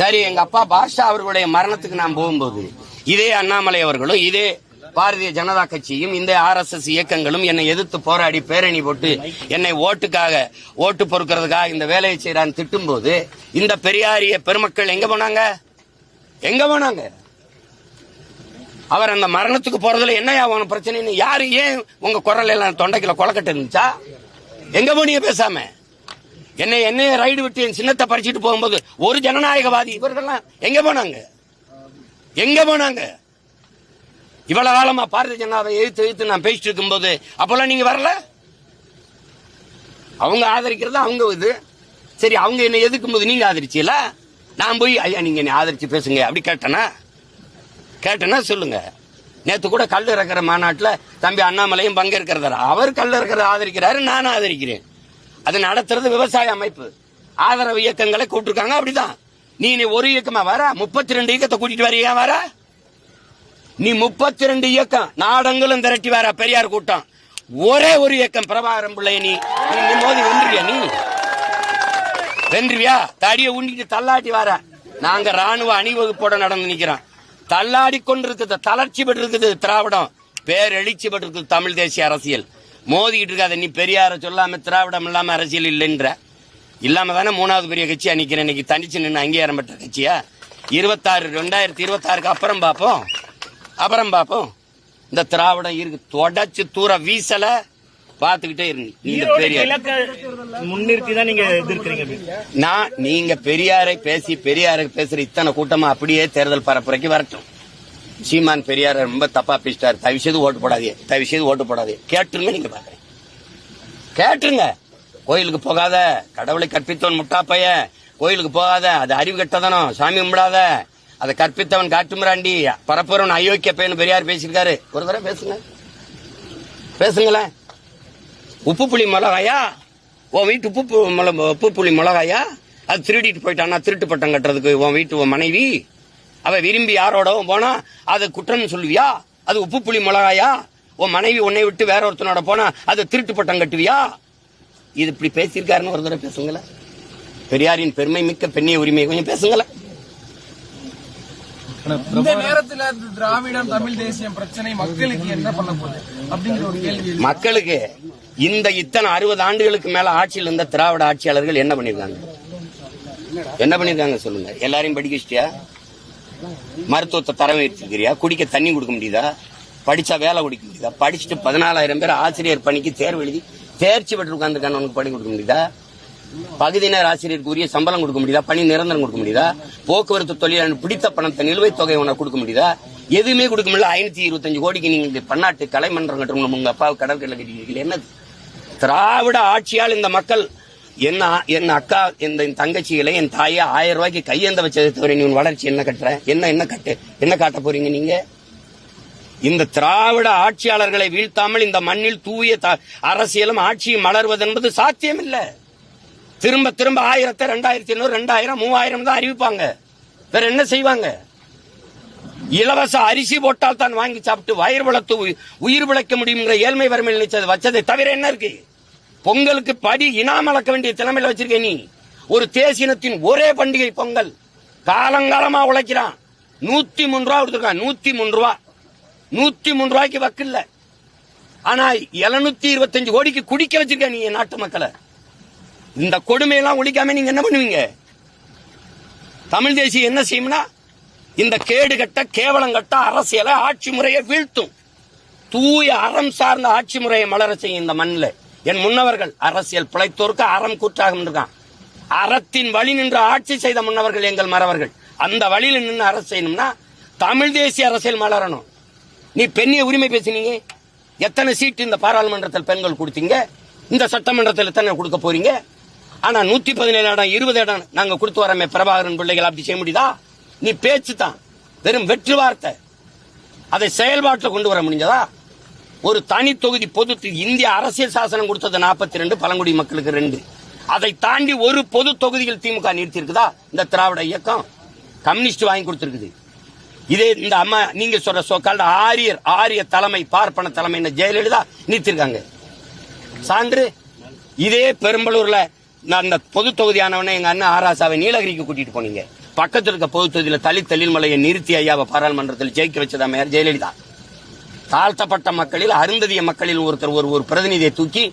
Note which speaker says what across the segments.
Speaker 1: சரி எங்க அப்பா பாஷா அவர்களுடைய மரணத்துக்கு நான் போகும்போது இதே அண்ணாமலை அவர்களும் இதே பாரதிய ஜனதா கட்சியும் இந்த ஆர் எஸ் எஸ் இயக்கங்களும் என்னை எதிர்த்து போராடி பேரணி போட்டு என்னை ஓட்டுக்காக ஓட்டு பொறுக்கிறதுக்காக இந்த வேலையை செய்யறான்னு திட்டும்போது இந்த பெரியாரிய பெருமக்கள் எங்க போனாங்க? எங்க போனாங்க? அவர் அந்த மரணத்துக்கு போறதுல என்ன ஆகும் பிரச்சனைன்னு யாரு ஏன் உங்க குரல் எல்லாம் தொண்டைக்குள்ள கொலக்கட்டு இருந்துச்சா? எங்க போனீங்க பேசாம? என்னை என்னைய ரைடு விட்டு என் சின்னத்தை பறிச்சுட்டு போகும்போது ஒரு ஜனநாயகவாதி இவர்கள்லாம் எங்க போனாங்க? எங்க போனாங்க? இவ்வளவு காலமா பாரதிய ஜனதாவை எழுத்து எழுத்து நான் பேசிட்டு இருக்கும்போது அப்பெல்லாம் நீங்க வரல? அவங்க ஆதரிக்கிறது அவங்க இது. சரி அவங்க என்ன எதுக்கும் போது நீங்க ஆதரிச்சீல நான் போய் ஐயா நீங்க என்னை ஆதரிச்சு பேசுங்க அப்படி கேட்டனா? கேட்டனா? சொல்லுங்க. நேத்து கூட கல் இறக்குற மாநாட்டில் தம்பி அண்ணாமலையும் பங்கேற்கிறதா அவர் கல் இறக்குறத ஆதரிக்கிறாரு நானும் ஆதரிக்கிறேன். அது நடத்துறது விவசாய அமைப்பு. ஆதரவு இயக்கங்களை கூப்பிட்டுருக்காங்க அப்படிதான். நீ நீ ஒரு இயக்கமா வர? முப்பத்தி ரெண்டு இயக்கத்தை கூட்டிட்டு வரியா வர? நீ முப்பத்தி ரெண்டு இயக்கம் நாடங்களும் திரட்டி வர பெரியார் கூட்டம். ஒரே ஒரு இயக்கம் பிரபாகரம் பிள்ளை நீ நீ மோதி வென்றுவியா நீ? வென்றுவியா? தடியை உண்டிட்டு தள்ளாட்டி வர. நாங்க ராணுவ அணிவகுப்போட நடந்து நிக்கிறோம். தள்ளாடி கொண்டிருக்குது தளர்ச்சி பெற்றிருக்குது திராவிடம். பேரெழுச்சி பெற்றிருக்குது தமிழ் தேசிய அரசியல். மோதிக்கிட்டு இருக்காத நீ பெரியார சொல்லாம திராவிடம் இல்லாம அரசியல் இல்லைன்ற. இல்லாம தானே மூணாவது பெரிய கட்சியா நிக்கிறேன் இன்னைக்கு தனிச்சு நின்று அங்கீகாரம் பெற்ற கட்சியா? இருபத்தாறு ரெண்டாயிரத்தி இருபத்தாறுக்கு அப்புறம் பார்ப்போம் அப்புறம் பார்ப்போம் இந்த திராவிடம் இருக்கு தொடச்சு தூர வீசல பாத்துக்கிட்டே
Speaker 2: கிழக்க முன்னிறுத்தி தான் நீங்க எதிர்க்கிறீங்க.
Speaker 1: நான் நீங்க பெரியாரை பேசி பெரியாரை பேசுற இத்தனை கூட்டமா அப்படியே தேர்தல் பரப்புரைக்கு வரட்டும். சீமான் பெரியார் ரொம்ப தப்பா பேசிட்டாரு. தயவு செய்து ஓட்டு போடாதே தயவு செய்து ஓட்டு போடாதே கேட்டுருங்க நீங்க பாக்குறேன். கேட்டுருங்க. கோயிலுக்கு போகாத. கடவுளை கற்பித்தவன் முட்டாப்பைய கோயிலுக்கு போகாத. அது அறிவு கட்டதானோ சாமி கும்பிடாத. அதை கற்பித்தவன் காட்டுமிராண்டி. பரப்புறவன் அயோக்கிய பையன் பெரியார் பேசியிருக்காரு. ஒரு தடவை பேசுங்க. பேசுங்களேன். உப்பு புளி மிளகாயா? உன் வீட்டு உப்பு உப்பு புளி மிளகாயா? அது திருடிட்டு போயிட்டானா திருட்டு பட்டம் கட்டுறதுக்கு உன் வீட்டு உன் மனைவி அவ விரும்பி யாரோடவும் போனா அது குற்றம்னு சொல்லுவியா? அது உப்பு புளி மிளகாயா? உன் மனைவி உன்னை விட்டு வேற ஒருத்தனோட போனா அது திருட்டு பட்டம் கட்டுவியா? இது இப்படி பேசியிருக்காருன்னு ஒரு தடவை பேசுங்களேன் பெரியாரின் பெருமை மிக்க பெண்ணிய உரிமை கொஞ்சம் பேசுங்களேன்
Speaker 3: இந்த நேரத்துல திராவிடம் தமிழ் தேசியம் பிரச்சனை மக்களுக்கு என்ன பண்ண போகுது? அப்படிங்கிற ஒரு கேள்வி.
Speaker 1: மக்களுக்கு இந்த இத்தனை அறுபது ஆண்டுகளுக்கு மேல ஆட்சியில் இருந்த திராவிட ஆட்சியாளர்கள் என்ன பண்ணிருக்காங்க? என்ன பண்ணிருக்காங்க சொல்லுங்க. எல்லாரையும் படிக்க வச்சிட்டியா? மருத்துவத்தை தரம் வச்சிருக்கிறியா குடிக்க தண்ணி கொடுக்க முடியுதா? படிச்சா வேலை கொடுக்க முடியுதா? படிச்சுட்டு பதினாலாயிரம் பேர் ஆசிரியர் பணிக்கு தேர்வு எழுதி தேர்ச்சி பெற்று உட்காந்துருக்கான உனக்கு பணி கொடுக்க முடியுதா? பகுதி நேர ஆசிரியருக்கு உரிய சம்பளம் கொடுக்க முடியுதா? பணி நிரந்தரம் கொடுக்க முடியுதா? போக்குவரத்து தொழிலாளர் பிடித்த பணத்தை நிலுவைத் தொகை உனக்கு கொடுக்க முடியுதா? எதுவுமே கொடுக்க முடியல. ஐநூத்தி இருபத்தஞ்சு கோடிக்கு நீங்க இந்த பன்னாட்டு கலைமன்றம் கட்டணும் உங்க அப்பா கடற்கரை கட்டிக்கிறீங்க என்னது? திராவிட ஆட்சியால் இந்த மக்கள் என்ன என் அக்கா இந்த என் தங்கச்சிகளை என் தாயை ஆயிரம் ரூபாய்க்கு கையேந்த வச்சதை தவிர நீ உன் வளர்ச்சி என்ன கட்டுற? என்ன என்ன கட்டு? என்ன காட்ட போறீங்க நீங்க? இந்த திராவிட ஆட்சியாளர்களை வீழ்த்தாமல் இந்த மண்ணில் தூய த- அரசியலும் ஆட்சியும் மலர்வது என்பது சாத்தியம் இல்ல திரும்ப திரும்ப ஆயிரத்தை ரெண்டாயிரத்தி ஐநூறு ரெண்டாயிரம் மூவாயிரம் தான் அறிவிப்பாங்க. வேற என்ன செய்வாங்க? இலவச அரிசி போட்டால் தான் வாங்கி சாப்பிட்டு வயிறு வளர்த்து உயிர் பிழைக்க முடியுங்கிற ஏழ்மை வறுமையில் நினைச்சது வச்சதை தவிர என்ன இருக்கு? பொங்கலுக்கு படி இனாம் அளக்க வேண்டிய திறமையில வச்சிருக்க நீ. ஒரு தேசினத்தின் ஒரே பண்டிகை பொங்கல். காலங்காலமா உழைக்கிறான். நூத்தி மூணு ரூபா கொடுத்துருக்கான். நூத்தி மூணு ரூபா. நூத்தி மூணு ரூபாய்க்கு வக்கில்ல ஆனா எழுநூத்தி இருபத்தஞ்சு கோடிக்கு குடிக்க வச்சிருக்க நீ என் நாட்டு மக்களை. இந்த கொடுமையெல்லாம் ஒழிக்காம நீங்க என்ன பண்ணுவீங்க? தமிழ் தேசியம் என்ன செய்யும்னா இந்த கேடு கட்ட கேவலம் கட்ட அரசியலை ஆட்சி முறையை வீழ்த்தும். தூய அறம் சார்ந்த ஆட்சி முறையை மலர செய்யும் இந்த மண்ணில். என் முன்னவர்கள் அரசியல் பிழைத்தோருக்கு அறம் கூற்றாகும் இருக்கான் அறத்தின் வழி நின்று ஆட்சி செய்த முன்னவர்கள் எங்கள் மறவர்கள். அந்த வழியில் நின்று அரசு செய்யணும்னா தமிழ் தேசிய அரசியல் மலரணும். நீ பெண்ணிய உரிமை பேசினீங்க. எத்தனை சீட்டு இந்த பாராளுமன்றத்தில் பெண்கள் கொடுத்தீங்க? இந்த சட்டமன்றத்தில் எத்தனை கொடுக்க போறீங்க? ஆனால் நூற்றி பதினேழு இடம் இருபது இடம் நாங்கள் கொடுத்து வரமே பிரபாகரன் பிள்ளைகள் அப்படி செய்ய முடியுதா? நீ பேச்சு தான் வெறும் வெற்று வார்த்தை. அதை செயல்பாட்டில் கொண்டு வர முடிஞ்சதா? ஒரு தனி தொகுதி பொது இந்திய அரசியல் சாசனம் கொடுத்தது 42 ரெண்டு பழங்குடி மக்களுக்கு ரெண்டு. அதை தாண்டி ஒரு பொது தொகுதியில் திமுக நிறுத்தி இருக்குதா இந்த திராவிட இயக்கம் கம்யூனிஸ்ட் வாங்கி கொடுத்திருக்குது. இதே இந்த அம்மா நீங்க சொல்ற சோக்கால் ஆரியர் ஆரிய தலைமை பார்ப்பன தலைமை ஜெயலலிதா நிறுத்திருக்காங்க சான்று இதே பெரும்பலூர்ல நான் அந்த பொது தொகுதியானவனே எங்க அண்ணன் ஆராசாவை நீலகிரிக்கு கூட்டிட்டு போனீங்க. பக்கத்தில் இருக்க பொது தொகுதியில தலித் தெளிமலையை நிறுத்தி ஐயாவை பாராளுமன்றத்தில் ஜெயிக்க வச்சதா மேயர் ஜெயலலிதா? தாழ்த்தப்பட்ட மக்களில் அருந்ததிய மக்களில் ஒருத்தர் ஒரு ஒரு பிரதிநிதியை தூக்கி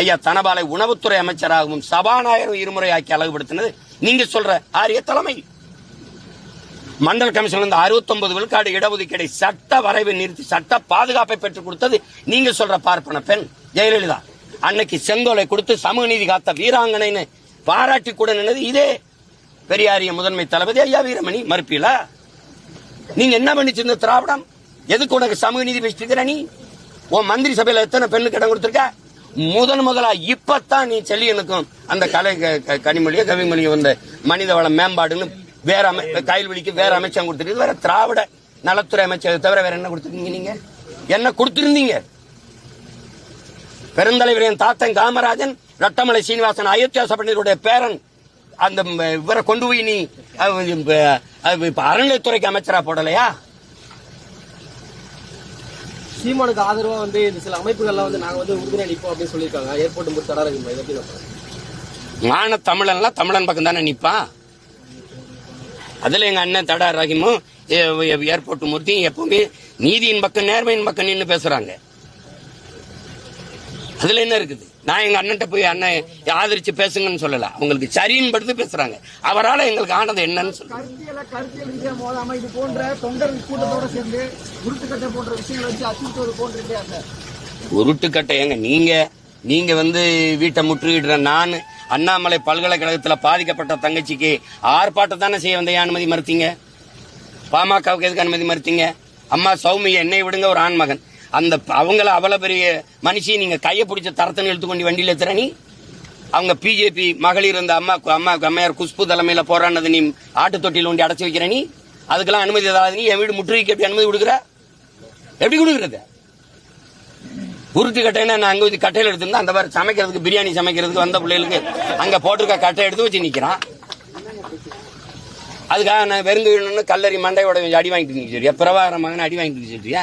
Speaker 1: ஐயா தனபாலை உணவுத்துறை அமைச்சராகவும் சபாநாயகர் இருமுறை ஆக்கி அழகுபடுத்தினது. நீங்க சொல்ற ஆரிய தலைமை. மண்டல் கமிஷன் வந்து 69 விழுக்காடு இடஒதுக்கீடை சட்ட வரைவை நிறுத்தி சட்ட பாதுகாப்பை பெற்றுக் கொடுத்தது நீங்க சொல்ற பார்ப்பன பெண் ஜெயலலிதா. அன்னைக்கு செங்கோலை கொடுத்து சமூக நீதி காத்த வீராங்கனைன்னு பாராட்டி கூட நின்னது இதே பெரியாரிய முதன்மை தளபதி ஐயா வீரமணி மறுப்பீலா நீங்க என்ன பண்ணிச்சிருந்த திராவிடம்? எதுக்கு உனக்கு சமூக நீதி பேசிட்டு நீ? உன் மந்திரி சபையில எத்தனை பெண்ணுக்கு இடம் கொடுத்துருக்க? முதன் முதலா இப்பத்தான் நீ செல்லியனுக்கும் அந்த கலை க- க- கனிமொழியோ கவிமொழியோ வந்த மனித வள மேம்பாடுன்னு வேற அமை கைல்வெளிக்கு வேற அமைச்சகம் கொடுத்துருக்கு வேற திராவிட நலத்துறை அமைச்சர் தவிர வேற என்ன கொடுத்துருக்கீங்க நீங்க? என்ன கொடுத்துருந்தீங்க? பெருந்தலைவர் என் தாத்தன் காமராஜன் ரட்டமலை சீனிவாசன் அயோத்தியா சபையினருடைய பேரன் அந்த இவரை கொண்டு போய் நீ அஹ், இப்ப, அறநிலைத்துறைக்கு அமைச்சரா போடலையா?
Speaker 4: சீமானுக்கு ஆதரவாக வந்து இந்த சில அமைப்புகள்லாம் வந்து நாங்கள் வந்து உறுதுணை நிற்போம் அப்படின்னு சொல்லியிருக்காங்க. ஏர்போர்ட் முடிச்சு தடா இருக்கு இதை எப்படி நான்
Speaker 1: தமிழன்லாம் தமிழன் பக்கம் தானே நிப்பான் அதில் எங்கள் அண்ணன் தடா ராகிமும் ஏர்போர்ட் மூர்த்தியும் எப்பவுமே நீதியின் பக்கம் நேர்மையின் பக்கம் நின்று பேசுகிறாங்க அதில் என்ன இருக்குது? நான் எங்க அண்ணன்ட்ட போய் அண்ணன் ஆதரிச்சு பேசுங்கன்னு சொல்லல. அவங்களுக்கு சரின்னு படுத்து பேசுறாங்க. அவரால எங்களுக்கு ஆனது என்னன்னு சொல்லுங்க.
Speaker 3: உருட்டுக்கட்டை
Speaker 1: ஏங்க நீங்க நீங்க வந்து வீட்டை முற்றுகிடுற நான் அண்ணாமலை பல்கலைக்கழகத்துல பாதிக்கப்பட்ட தங்கச்சிக்கு ஆர்ப்பாட்டம் தானே செய்ய வந்த அனுமதி மறுத்தீங்க? பாமகவுக்கு எதுக்கு அனுமதி மறுத்தீங்க? அம்மா சௌமிய என்னை விடுங்க ஒரு ஆண்மகன். அந்த அவங்கள அவ்வளோ பெரிய மனுஷி நீங்கள் கையை பிடிச்ச தரத்தனை இழுத்து வண்டியில் வண்டியில எத்துற நீ அவங்க பிஜேபி மகளிர் இருந்த அம்மா அம்மா அம்மையார் குஷ்பு தலைமையில் போராடினது நீ ஆட்டு தொட்டியில் ஒண்டி அடைச்சி வைக்கிற நீ? அதுக்கெல்லாம் அனுமதி ஏதாவது நீ? என் வீடு முற்றுகைக்கு எப்படி அனுமதி கொடுக்குற? எப்படி கொடுக்குறது? உருட்டு கட்டைன்னா நான் அங்கே வச்சு கட்டையில் எடுத்துருந்தா அந்த மாதிரி சமைக்கிறதுக்கு பிரியாணி சமைக்கிறதுக்கு வந்த பிள்ளைகளுக்கு அங்கே போட்டிருக்க கட்டை எடுத்து வச்சு நிற்கிறான் அதுக்காக நான் வெறுங்கு கல்லறி மண்டையோட அடி வாங்கிட்டு நிற்கிறியா பிரபாகரமாக மகன் அடி வாங்கிட்டு நிற்கிறியா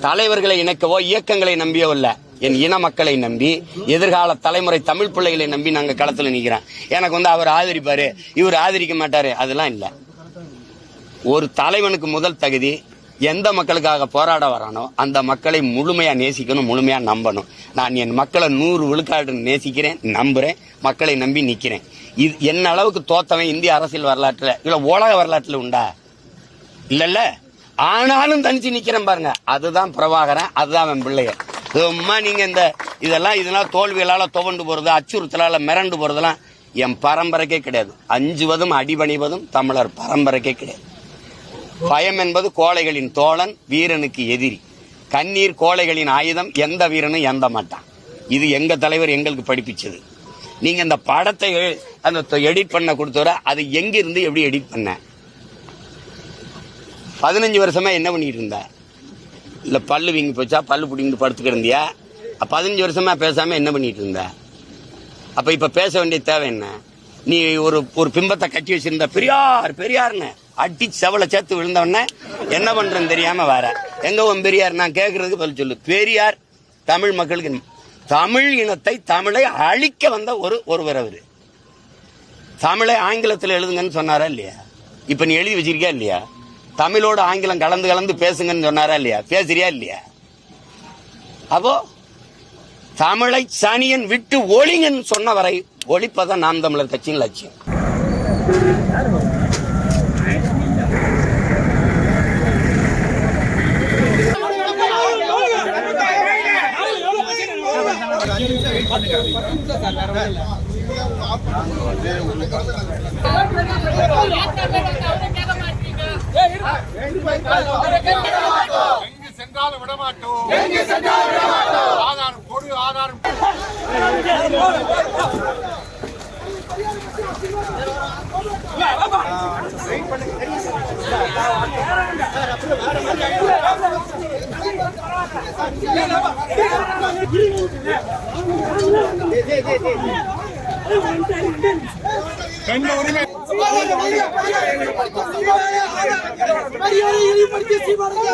Speaker 1: தலைவர்களை இணைக்கவோ இயக்கங்களை நம்பியோ இல்ல. என் இன மக்களை நம்பி எதிர்கால தலைமுறை தமிழ் பிள்ளைகளை நம்பி நாங்க களத்துல நிக்கிறேன். எனக்கு வந்து அவர் ஆதரிப்பாரு இவர் ஆதரிக்க மாட்டாரு அதெல்லாம் இல்ல. ஒரு தலைவனுக்கு முதல் தகுதி எந்த மக்களுக்காக போராட வரானோ அந்த மக்களை முழுமையா நேசிக்கணும் முழுமையா நம்பணும். நான் என் மக்களை நூறு விழுக்காடு நேசிக்கிறேன் நம்புறேன் மக்களை நம்பி நிக்கிறேன். இது என்ன அளவுக்கு தோத்தவன் இந்திய அரசியல் வரலாற்றுல இல்ல உலக வரலாற்றுல உண்டா? இல்லைல்ல. ஆனாலும் தனிச்சு நிக்கிறேன் பாருங்க. அதுதான் பிரபாகரன் அதுதான் அவன் பிள்ளைய. சும்மா நீங்க இந்த இதெல்லாம் இதெல்லாம் தோல்விகளால துவண்டு போறது அச்சுறுத்தலால மிரண்டு போறதெல்லாம் என் பரம்பரைக்கே கிடையாது. அஞ்சுவதும் அடிபணிவதும் தமிழர் பரம்பரைக்கே கிடையாது. பயம் என்பது கோழைகளின் தோழன் வீரனுக்கு எதிரி. கண்ணீர் கோழைகளின் ஆயுதம் எந்த வீரனும் எந்த மாட்டான். இது எங்க தலைவர் எங்களுக்கு படிப்பிச்சது. நீங்க இந்த படத்தை அந்த எடிட் பண்ண கொடுத்தவரை அது எங்கிருந்து எப்படி எடிட் பண்ண? பதினஞ்சு வருஷமா என்ன பண்ணிட்டு இருந்த? இல்ல பல்லு வீங்கி போச்சா? பல்லு பிடிங்கிட்டு படுத்துக்கிட்டு பதினஞ்சு வருஷமா பேசாம என்ன பண்ணிட்டு இருந்த? அப்ப இப்ப பேச வேண்டிய தேவை என்ன? நீ ஒரு ஒரு பிம்பத்தை கட்டி வச்சிருந்த பெரியார் பெரியார்னு அடி செவலை சேர்த்து விழுந்தவொடனே என்ன பண்றேன்னு தெரியாம வர. எங்க உன் பெரியார்? நான் கேட்கறதுக்கு பதில் சொல்லு. பெரியார் தமிழ் மக்களுக்கு தமிழ் இனத்தை தமிழை அழிக்க வந்த ஒரு ஒருவர் அவரு. தமிழை ஆங்கிலத்தில் எழுதுங்கன்னு சொன்னாரா இல்லையா? இப்ப நீ எழுதி வச்சிருக்கியா இல்லையா? தமிழோட ஆங்கிலம் கலந்து கலந்து பேசுங்கன்னு சொன்னாரா இல்லையா பேசுறியா இல்லையா அப்போ தமிழை சனியன் விட்டு ஒளிங்கன்னு சொன்ன வரை ஒழிப்பதான் நாம் தமிழர் கட்சியின் லட்சியம்
Speaker 5: எங்கு சென்றாலும் விடமாட்டோம். எங்கு சென்றாலும் விடமாட்டோம். ஆதாரம் கொடு ஆதாரம் பெண் உரிமை.
Speaker 3: இழிவுபடுத்திய சீமானுக்கு